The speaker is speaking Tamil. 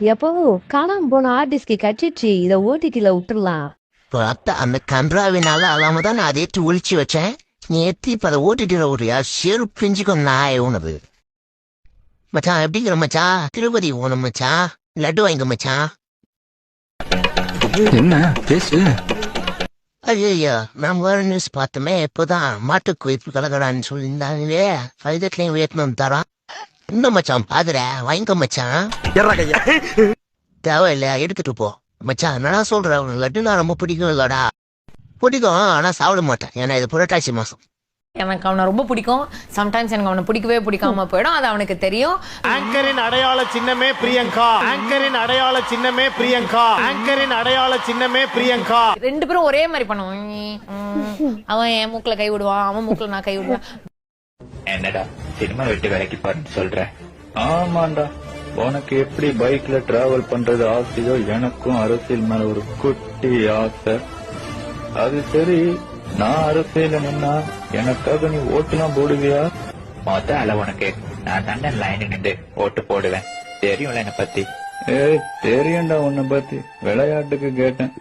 எப்போ? காணாம போன ஆர்டிஸ்ட்க்கு கட்டிச்சு. இத ஓடிடில விட்டுறலாம். இப்போ அத்தை அந்த கன்றாவினால அல்லாம தான் நான் அதை ஏற்றி ஒழிச்சு வச்சேன். நீ ஏற்றி இப்போ அதை ஓட்டிட்டு விடுறியா செரு பிஞ்சுக்கும் நாய் உனது மச்சான் எப்படிங்கிற மச்சான்? திருப்பதி போகணும் மச்சான். லட்டு வாங்க மச்சான். என்ன? பேசு. ஐயோ நான் வேற நியூஸ் பார்த்தோமே. இப்போதான் மாட்டுக்கு வைப்பு கலகடான்னு சொல்லியிருந்தாங்களே. ஃபைதட்லையும் வேட்மம் தரோம் இன்னும் மச்சான் பாதுற வாங்கிக்க மச்சான். தேவையில்ல எடுத்துட்டு போ. மச்சான் நான் சொல்றேன் உனக்கு லட்டுனா ரொம்ப பிடிக்கும் இல்லடா. பிடிக்கும் ஆனா சாப்பிட மாட்டேன். ஏன்னா இது புரட்டாசி மாசம். எனக்கு அவனை ரொம்ப பிடிக்கும். சம்டைம்ஸ் எனக்கு அவனை பிடிக்கவே பிடிக்காம போயிடும். அது அவனுக்கு தெரியும். ஆங்கரின் அடையாள சின்னமே பிரியங்கா. ஆங்கரின் அடையாள சின்னமே பிரியங்கா. ஆங்கரின் அடையாள சின்னமே பிரியங்கா. ரெண்டு பேரும் ஒரே மாதிரி பண்ணுவோம் உம், அவன் என் மூக்குல கை விடுவான் அவன் மூக்குல நான் கை விடுவேன். என்னடா சினிமா விட்டு வேலைக்கு போறேன்னு சொல்ற? ஆமாண்டா உனக்கு எப்படி பைக்ல டிராவல் பண்றது ஆசையோ எனக்கும் அரசியல் மேல ஒரு குட்டி ஆசை. அது சரி நான் அரசியல நின்னா எனக்காக நீ ஓட்டுலாம் போடுவியா? மொத்த உனக்கு நான் தண்டன் லைன் நின்று ஓட்டு போடுவேன். தெரியும்ல என்ன பத்தி? ஏய் தெரியும்டா உன்னை பத்தி. விளையாட்டுக்கு கேட்டேன்.